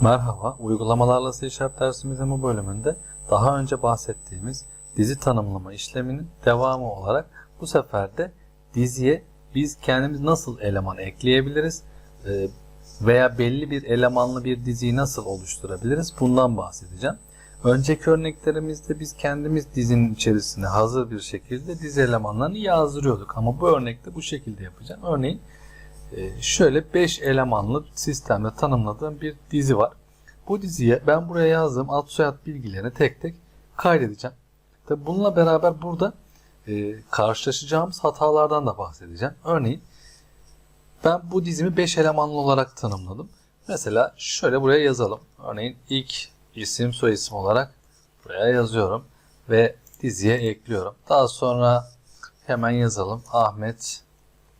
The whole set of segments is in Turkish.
Merhaba, uygulamalarla C Sharp dersimizin bu bölümünde daha önce bahsettiğimiz dizi tanımlama işleminin devamı olarak bu sefer de diziye biz kendimiz nasıl eleman ekleyebiliriz e, veya belli bir elemanlı bir diziyi nasıl oluşturabiliriz bundan bahsedeceğim. Önceki örneklerimizde biz kendimiz dizinin içerisine hazır bir şekilde dizi elemanlarını yazdırıyorduk ama bu örnekte bu şekilde yapacağım. Örneğin şöyle 5 elemanlı sistemde tanımladığım bir dizi var. Bu diziye ben buraya yazdığım ad soyad bilgilerini tek tek kaydedeceğim. Tabi bununla beraber burada e, karşılaşacağımız hatalardan da bahsedeceğim. Örneğin ben bu dizimi 5 elemanlı olarak tanımladım. Mesela şöyle buraya yazalım. Örneğin ilk isim soy isim olarak buraya yazıyorum ve diziye ekliyorum. Daha sonra hemen yazalım. Ahmet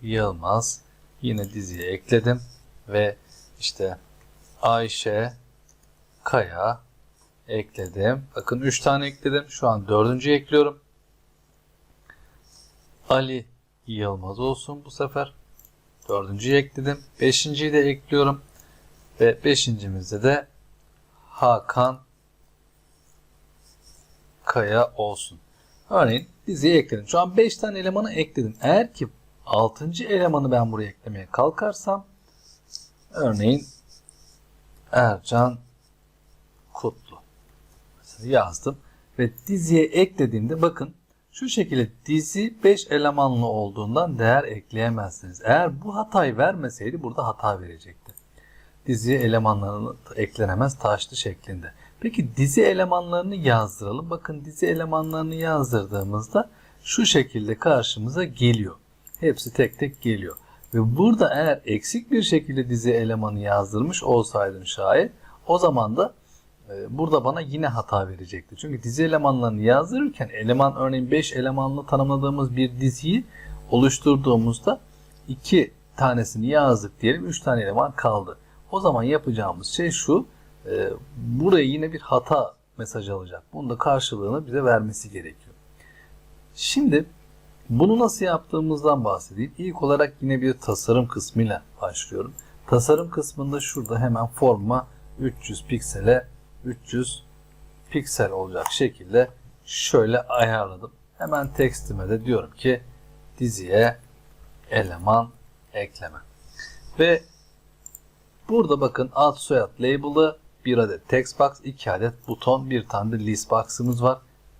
Yılmaz yine diziye ekledim ve işte Ayşe Kaya ekledim. Bakın 3 tane ekledim. Şu an dördüncüyü ekliyorum. Ali Yılmaz olsun bu sefer. Dördüncüyü ekledim. Beşinciyi de ekliyorum. Ve beşincimizde de Hakan Kaya olsun. Örneğin diziye ekledim. Şu an 5 tane elemanı ekledim. Eğer ki 6. elemanı ben buraya eklemeye kalkarsam örneğin Ercan Kutlu yazdım ve diziye eklediğimde bakın şu şekilde dizi 5 elemanlı olduğundan değer ekleyemezsiniz. Eğer bu hatayı vermeseydi burada hata verecekti. Dizi elemanlarını eklenemez taşlı şeklinde. Peki dizi elemanlarını yazdıralım. Bakın dizi elemanlarını yazdırdığımızda şu şekilde karşımıza geliyor. Hepsi tek tek geliyor. Ve burada eğer eksik bir şekilde dizi elemanı yazdırmış olsaydım şayet o zaman da e, burada bana yine hata verecekti. Çünkü dizi elemanlarını yazdırırken eleman örneğin 5 elemanlı tanımladığımız bir diziyi oluşturduğumuzda 2 tanesini yazdık diyelim 3 tane eleman kaldı. O zaman yapacağımız şey şu e, buraya yine bir hata mesajı alacak. Bunun da karşılığını bize vermesi gerekiyor. Şimdi bunu nasıl yaptığımızdan bahsedeyim. İlk olarak yine bir tasarım kısmıyla başlıyorum. Tasarım kısmında şurada hemen forma 300 piksele 300 piksel olacak şekilde şöyle ayarladım. Hemen tekstime de diyorum ki diziye eleman ekleme. Ve burada bakın ad soyad label'ı bir adet text box, iki adet buton, bir tane de list box'ımız var.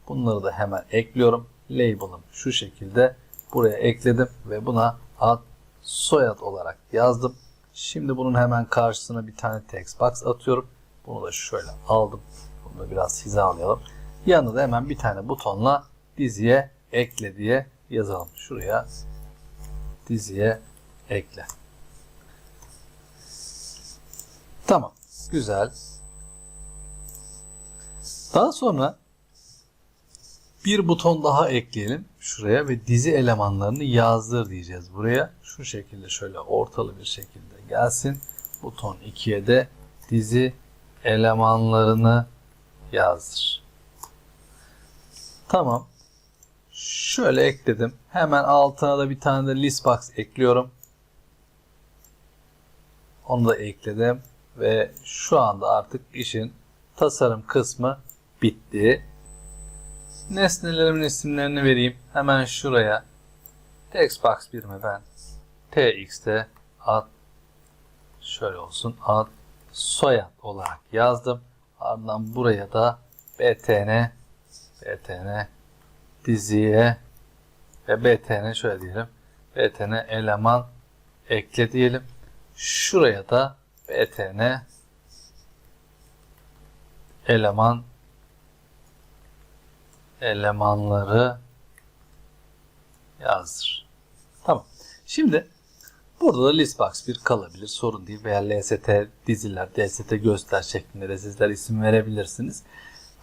Bunları da hemen ekliyorum label'ım şu şekilde buraya ekledim ve buna ad soyad olarak yazdım. Şimdi bunun hemen karşısına bir tane text box atıyorum. Bunu da şöyle aldım. Bunu da biraz hizalayalım. Yanına da hemen bir tane butonla diziye ekle diye yazalım. Şuraya diziye ekle. Tamam. Güzel. Daha sonra bir buton daha ekleyelim şuraya ve dizi elemanlarını yazdır diyeceğiz buraya. Şu şekilde şöyle ortalı bir şekilde gelsin. Buton 2'ye de dizi elemanlarını yazdır. Tamam. Şöyle ekledim. Hemen altına da bir tane de list box ekliyorum. Onu da ekledim ve şu anda artık işin tasarım kısmı bitti. Nesnelerimin isimlerini vereyim. Hemen şuraya textbox birime ben tx'te ad şöyle olsun ad soyad olarak yazdım. Ardından buraya da btn btn diziye ve btn şöyle diyelim btn eleman ekle diyelim. Şuraya da btn eleman elemanları yazdır. Tamam. Şimdi burada da listbox bir kalabilir. Sorun değil. Veya lst diziler, dst göster şeklinde de sizler isim verebilirsiniz.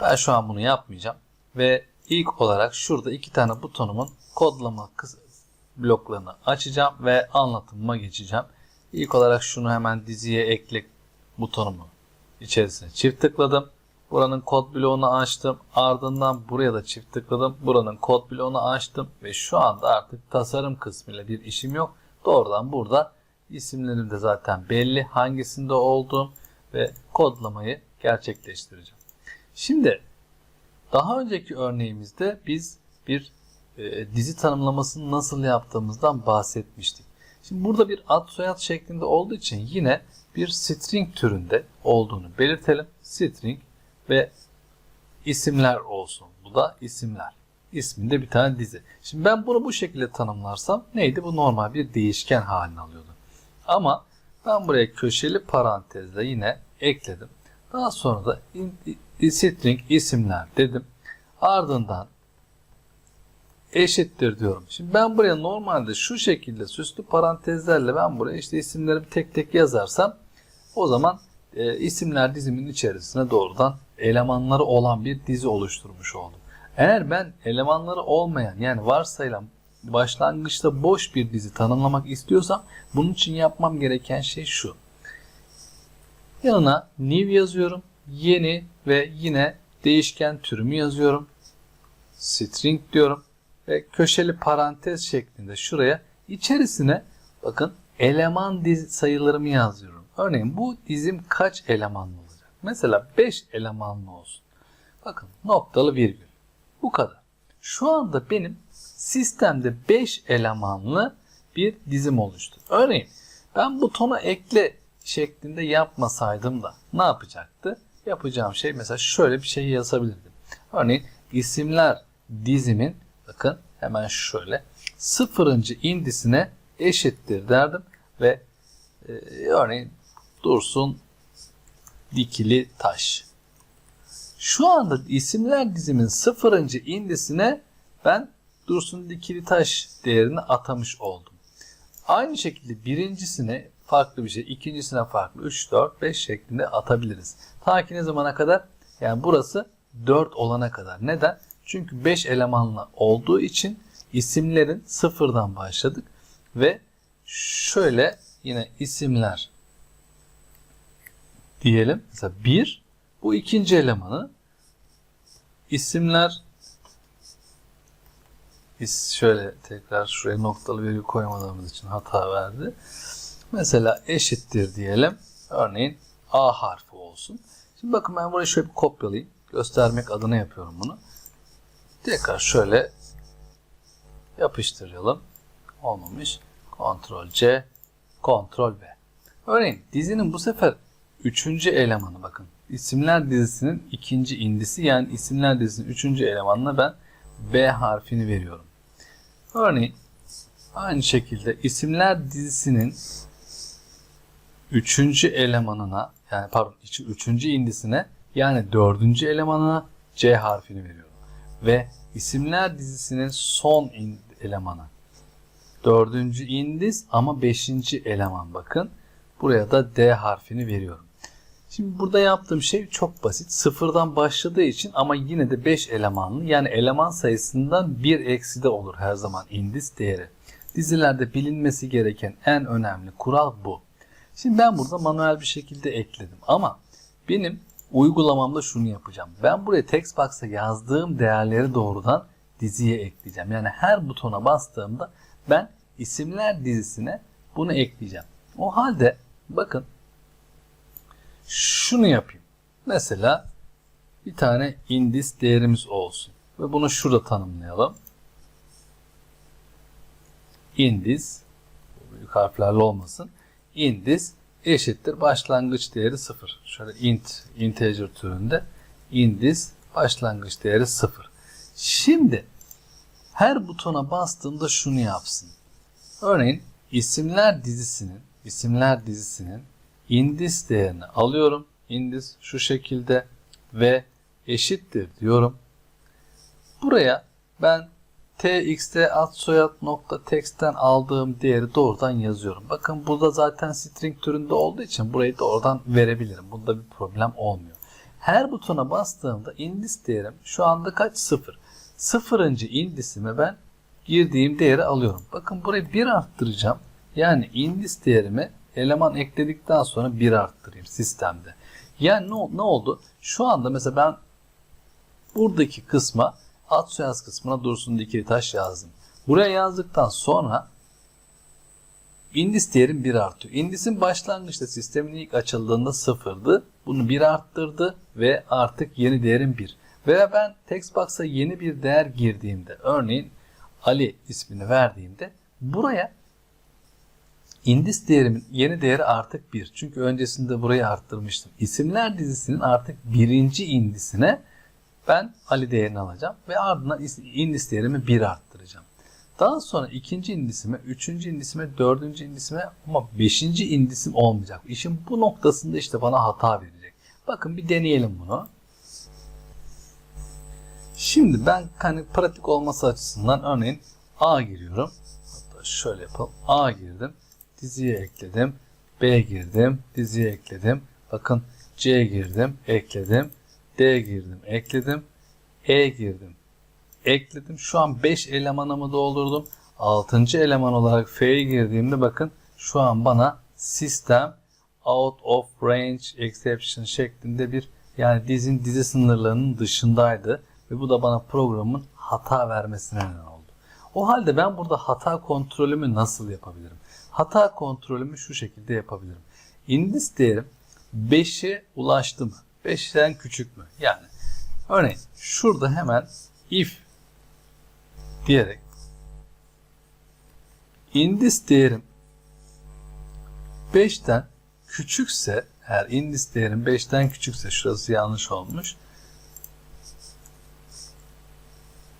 Ben şu an bunu yapmayacağım. Ve ilk olarak şurada iki tane butonumun kodlama bloklarını açacağım ve anlatımıma geçeceğim. İlk olarak şunu hemen diziye ekle butonumu içerisine çift tıkladım. Buranın kod bloğunu açtım. Ardından buraya da çift tıkladım. Buranın kod bloğunu açtım. Ve şu anda artık tasarım kısmıyla bir işim yok. Doğrudan burada isimlerim de zaten belli. Hangisinde olduğum ve kodlamayı gerçekleştireceğim. Şimdi daha önceki örneğimizde biz bir e, dizi tanımlamasını nasıl yaptığımızdan bahsetmiştik. Şimdi burada bir ad soyad şeklinde olduğu için yine bir string türünde olduğunu belirtelim. String ve isimler olsun. Bu da isimler. İsminde bir tane dizi. Şimdi ben bunu bu şekilde tanımlarsam neydi? Bu normal bir değişken halini alıyordu. Ama ben buraya köşeli parantezle yine ekledim. Daha sonra da in- string isimler dedim. Ardından eşittir diyorum. Şimdi ben buraya normalde şu şekilde süslü parantezlerle ben buraya işte isimlerimi tek tek yazarsam o zaman e, isimler dizimin içerisine doğrudan elemanları olan bir dizi oluşturmuş oldum. Eğer ben elemanları olmayan yani varsayılan başlangıçta boş bir dizi tanımlamak istiyorsam bunun için yapmam gereken şey şu. Yanına new yazıyorum. Yeni ve yine değişken türümü yazıyorum. String diyorum ve köşeli parantez şeklinde şuraya içerisine bakın eleman dizi sayılarımı yazıyorum. Örneğin bu dizim kaç elemanlı? Mesela 5 elemanlı olsun. Bakın noktalı virgül. Bu kadar. Şu anda benim sistemde 5 elemanlı bir dizim oluştu. Örneğin ben butona ekle şeklinde yapmasaydım da ne yapacaktı? Yapacağım şey mesela şöyle bir şey yazabilirdim. Örneğin isimler dizimin bakın hemen şöyle sıfırıncı indisine eşittir derdim ve e, örneğin dursun dikili taş. Şu anda isimler dizimin sıfırıncı indisine ben dursun dikili taş değerini atamış oldum. Aynı şekilde birincisine farklı bir şey, ikincisine farklı 3, 4, 5 şeklinde atabiliriz. Ta ki ne zamana kadar? Yani burası 4 olana kadar. Neden? Çünkü 5 elemanlı olduğu için isimlerin sıfırdan başladık ve şöyle yine isimler diyelim. Mesela 1 bu ikinci elemanı isimler is şöyle tekrar şuraya noktalı virgül koymadığımız için hata verdi. Mesela eşittir diyelim. Örneğin A harfi olsun. Şimdi bakın ben burayı şöyle bir kopyalayayım. Göstermek adına yapıyorum bunu. Tekrar şöyle yapıştıralım. Olmamış. Ctrl C, Ctrl V. Örneğin dizinin bu sefer üçüncü elemanı bakın. İsimler dizisinin ikinci indisi yani isimler dizisinin üçüncü elemanına ben B harfini veriyorum. Örneğin aynı şekilde isimler dizisinin üçüncü elemanına yani pardon üçüncü indisine yani dördüncü elemanına C harfini veriyorum. Ve isimler dizisinin son elemanı dördüncü indis ama beşinci eleman bakın. Buraya da D harfini veriyorum. Şimdi burada yaptığım şey çok basit. Sıfırdan başladığı için ama yine de 5 elemanlı yani eleman sayısından 1 eksi de olur her zaman indis değeri. Dizilerde bilinmesi gereken en önemli kural bu. Şimdi ben burada manuel bir şekilde ekledim ama benim uygulamamda şunu yapacağım. Ben buraya text box'a yazdığım değerleri doğrudan diziye ekleyeceğim. Yani her butona bastığımda ben isimler dizisine bunu ekleyeceğim. O halde bakın şunu yapayım. Mesela bir tane indis değerimiz olsun. Ve bunu şurada tanımlayalım. Indis büyük harflerle olmasın. Indis eşittir başlangıç değeri 0. Şöyle int integer türünde indis başlangıç değeri 0. Şimdi her butona bastığımda şunu yapsın. Örneğin isimler dizisinin isimler dizisinin indis değerini alıyorum. Indis şu şekilde ve eşittir diyorum. Buraya ben txt ad soyad nokta text'ten aldığım değeri doğrudan yazıyorum. Bakın burada zaten string türünde olduğu için burayı doğrudan verebilirim. Bunda bir problem olmuyor. Her butona bastığımda indis değerim şu anda kaç? 0. Sıfırıncı indisime ben girdiğim değeri alıyorum. Bakın burayı 1 arttıracağım. Yani indis değerimi eleman ekledikten sonra 1 arttırayım sistemde. Yani ne, ne oldu? Şu anda mesela ben buradaki kısma ad soyad kısmına dursun dikili taş yazdım. Buraya yazdıktan sonra indis değerim 1 artıyor. Indisin başlangıçta sistemin ilk açıldığında sıfırdı. Bunu 1 arttırdı ve artık yeni değerim 1. Veya ben textbox'a yeni bir değer girdiğimde örneğin Ali ismini verdiğimde buraya indis değerimin yeni değeri artık 1. Çünkü öncesinde burayı arttırmıştım. İsimler dizisinin artık birinci indisine ben Ali değerini alacağım ve ardından indis değerimi 1 arttıracağım. Daha sonra ikinci indisime, üçüncü indisime, dördüncü indisime ama beşinci indisim olmayacak. İşin bu noktasında işte bana hata verecek. Bakın bir deneyelim bunu. Şimdi ben hani pratik olması açısından örneğin A giriyorum. Hatta şöyle yapalım. A girdim. Diziye ekledim. B girdim. Diziye ekledim. Bakın C girdim. Ekledim. D girdim. Ekledim. E girdim. Ekledim. Şu an 5 elemanımı doldurdum. 6. eleman olarak F'ye girdiğimde bakın şu an bana sistem out of range exception şeklinde bir yani dizin dizi sınırlarının dışındaydı ve bu da bana programın hata vermesine neden oldu. O halde ben burada hata kontrolümü nasıl yapabilirim? Hata kontrolümü şu şekilde yapabilirim. Indis değerim 5'e ulaştı mı? 5'ten küçük mü? Yani örneğin şurada hemen if diyerek indis değerim 5'ten küçükse eğer indis değerim 5'ten küçükse şurası yanlış olmuş.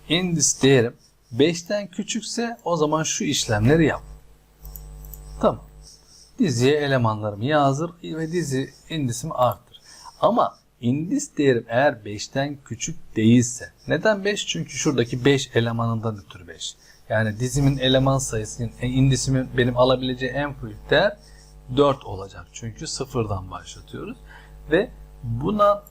Indis değerim 5'ten küçükse o zaman şu işlemleri yap. Tamam. Diziye elemanlarımı yazdır ve dizi indisimi arttır. Ama indis değerim eğer 5'ten küçük değilse. Neden 5? Çünkü şuradaki 5 elemanından ötürü 5. Yani dizimin eleman sayısı, e, indisimin benim alabileceği en büyük değer 4 olacak. Çünkü sıfırdan başlatıyoruz. Ve buna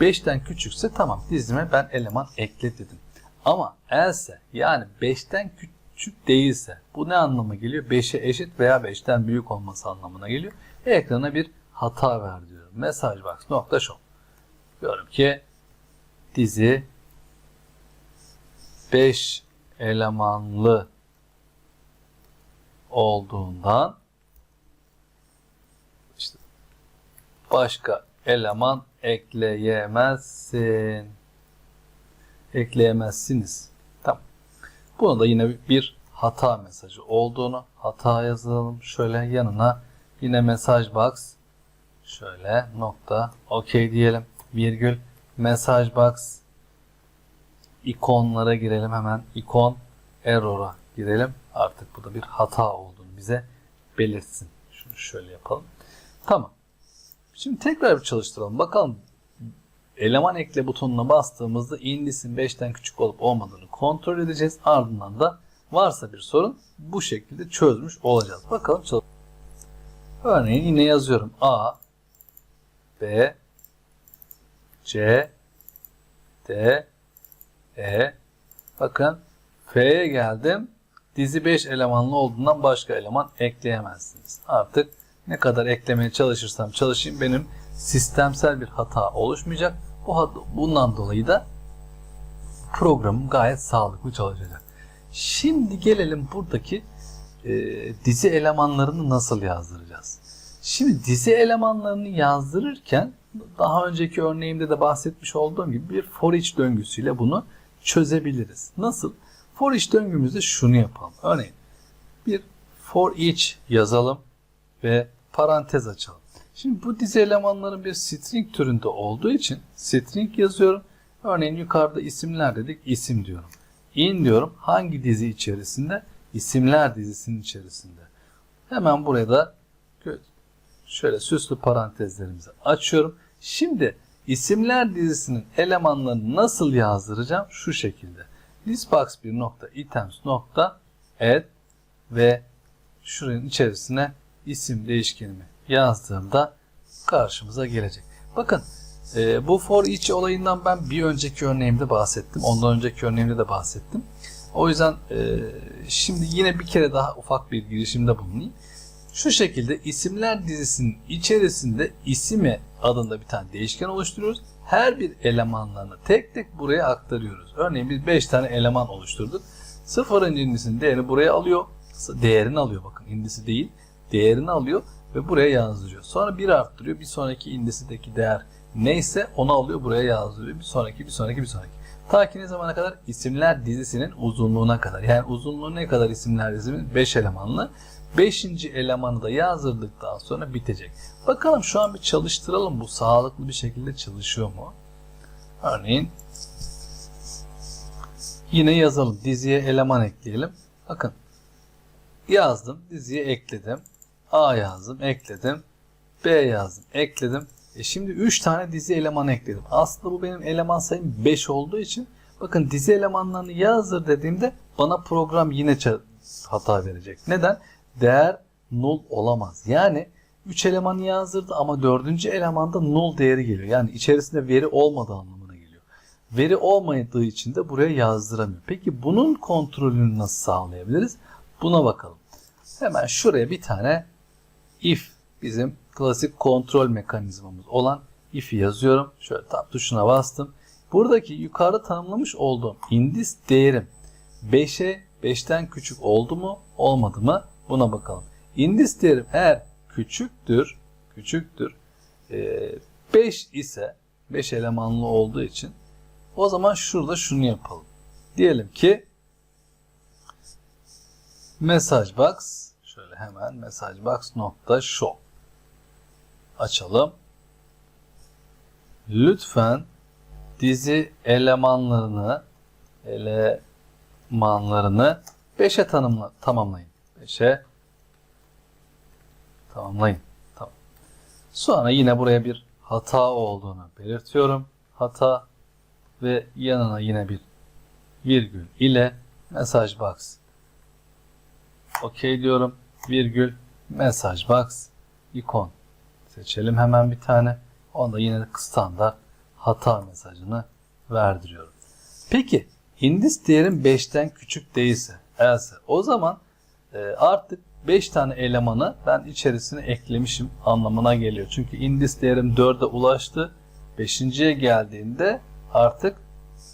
5'ten küçükse tamam dizime ben eleman ekle dedim. Ama else yani 5'ten küçük değilse bu ne anlama geliyor? 5'e eşit veya 5'ten büyük olması anlamına geliyor. Ekrana bir hata ver diyorum. Message box nokta show. Diyorum ki dizi 5 elemanlı olduğundan işte başka eleman ekleyemezsin. Ekleyemezsiniz. Bunu da yine bir hata mesajı olduğunu hata yazalım. Şöyle yanına yine mesaj box şöyle nokta okey diyelim. Virgül mesaj box ikonlara girelim hemen. ikon error'a girelim. Artık bu da bir hata olduğunu bize belirtsin. Şunu şöyle yapalım. Tamam. Şimdi tekrar bir çalıştıralım. Bakalım eleman ekle butonuna bastığımızda indisin 5'ten küçük olup olmadığını kontrol edeceğiz. Ardından da varsa bir sorun bu şekilde çözmüş olacağız. Bakalım çalış. Örneğin yine yazıyorum. A B C D E Bakın F'ye geldim. Dizi 5 elemanlı olduğundan başka eleman ekleyemezsiniz. Artık ne kadar eklemeye çalışırsam çalışayım benim sistemsel bir hata oluşmayacak. Bu bundan dolayı da programım gayet sağlıklı çalışacak. Şimdi gelelim buradaki e, dizi elemanlarını nasıl yazdıracağız? Şimdi dizi elemanlarını yazdırırken daha önceki örneğimde de bahsetmiş olduğum gibi bir for each döngüsüyle bunu çözebiliriz. Nasıl? For each döngümüzde şunu yapalım. Örneğin bir for each yazalım ve parantez açalım. Şimdi bu dizi elemanların bir string türünde olduğu için string yazıyorum. Örneğin yukarıda isimler dedik isim diyorum. In diyorum hangi dizi içerisinde? İsimler dizisinin içerisinde. Hemen buraya da şöyle süslü parantezlerimizi açıyorum. Şimdi isimler dizisinin elemanlarını nasıl yazdıracağım? Şu şekilde. Listbox bir nokta items nokta add ve şuranın içerisine isim değişkenimi yazdığımda karşımıza gelecek. Bakın e, bu for each olayından ben bir önceki örneğimde bahsettim. Ondan önceki örneğimde de bahsettim. O yüzden e, şimdi yine bir kere daha ufak bir girişimde bulunayım. Şu şekilde isimler dizisinin içerisinde isime adında bir tane değişken oluşturuyoruz. Her bir elemanlarını tek tek buraya aktarıyoruz. Örneğin biz 5 tane eleman oluşturduk. Sıfırıncı indisinin değerini buraya alıyor. değerini alıyor bakın indisi değil değerini alıyor ve buraya yazdırıyor. Sonra bir arttırıyor bir sonraki indisideki değer neyse onu alıyor buraya yazdırıyor. Bir sonraki bir sonraki bir sonraki. Ta ki ne zamana kadar? isimler dizisinin uzunluğuna kadar. Yani uzunluğu ne kadar isimler dizisinin 5 elemanlı. 5. elemanı da yazdırdıktan sonra bitecek. Bakalım şu an bir çalıştıralım bu sağlıklı bir şekilde çalışıyor mu? Örneğin yine yazalım. Diziye eleman ekleyelim. Bakın yazdım. Diziye ekledim. A yazdım. Ekledim. B yazdım. Ekledim. E şimdi 3 tane dizi eleman ekledim. Aslında bu benim eleman sayım 5 olduğu için bakın dizi elemanlarını yazdır dediğimde bana program yine hata verecek. Neden? Değer null olamaz. Yani 3 elemanı yazdırdı ama 4. elemanda null değeri geliyor. Yani içerisinde veri olmadığı anlamına geliyor. Veri olmadığı için de buraya yazdıramıyor. Peki bunun kontrolünü nasıl sağlayabiliriz? Buna bakalım. Hemen şuraya bir tane if bizim klasik kontrol mekanizmamız olan if'i yazıyorum. Şöyle tab tuşuna bastım. Buradaki yukarıda tanımlamış olduğum indis değerim 5'e 5'ten küçük oldu mu olmadı mı buna bakalım. İndis değerim eğer küçüktür küçüktür 5 ise 5 elemanlı olduğu için o zaman şurada şunu yapalım. Diyelim ki message box hemen message box nokta show açalım. Lütfen dizi elemanlarını elemanlarını 5'e tanımla, tamamlayın. 5'e tamamlayın. Tamam. Sonra yine buraya bir hata olduğunu belirtiyorum. Hata ve yanına yine bir virgül ile message box OK diyorum. Virgül message box ikon seçelim hemen bir tane. Onda yine standart hata mesajını verdiriyorum. Peki indis değerim 5'ten küçük değilse else o zaman e, artık 5 tane elemanı ben içerisine eklemişim anlamına geliyor. Çünkü indis değerim 4'e ulaştı. 5.ye geldiğinde artık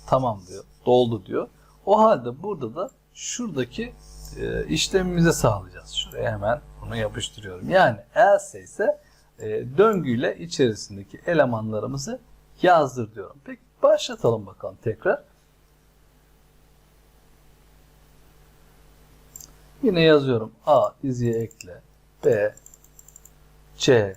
tamam diyor. Doldu diyor. O halde burada da şuradaki e, işlemimizi sağlayacağız. Şuraya hemen bunu yapıştırıyorum. Yani else ise e, döngüyle içerisindeki elemanlarımızı yazdır diyorum. Peki başlatalım bakalım tekrar. Yine yazıyorum. A diziye ekle. B C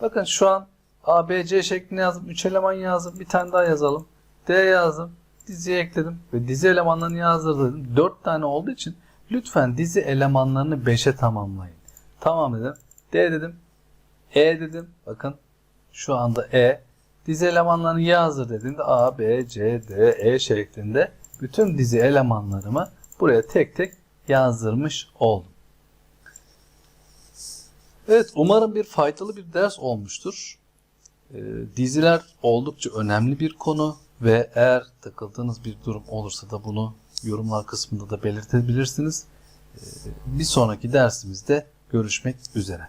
Bakın şu an A, B, C şeklinde yazdım. 3 eleman yazdım. Bir tane daha yazalım. D yazdım. Diziye ekledim. Ve dizi elemanlarını yazdırdım. 4 tane olduğu için lütfen dizi elemanlarını 5'e tamamlayın. Tamam dedim. D dedim. E dedim. Bakın şu anda E. Dizi elemanlarını yazdır dediğimde A, B, C, D, E şeklinde bütün dizi elemanlarımı buraya tek tek yazdırmış oldum. Evet umarım bir faydalı bir ders olmuştur. Ee, diziler oldukça önemli bir konu ve eğer takıldığınız bir durum olursa da bunu yorumlar kısmında da belirtebilirsiniz. Ee, bir sonraki dersimizde görüşmek üzere.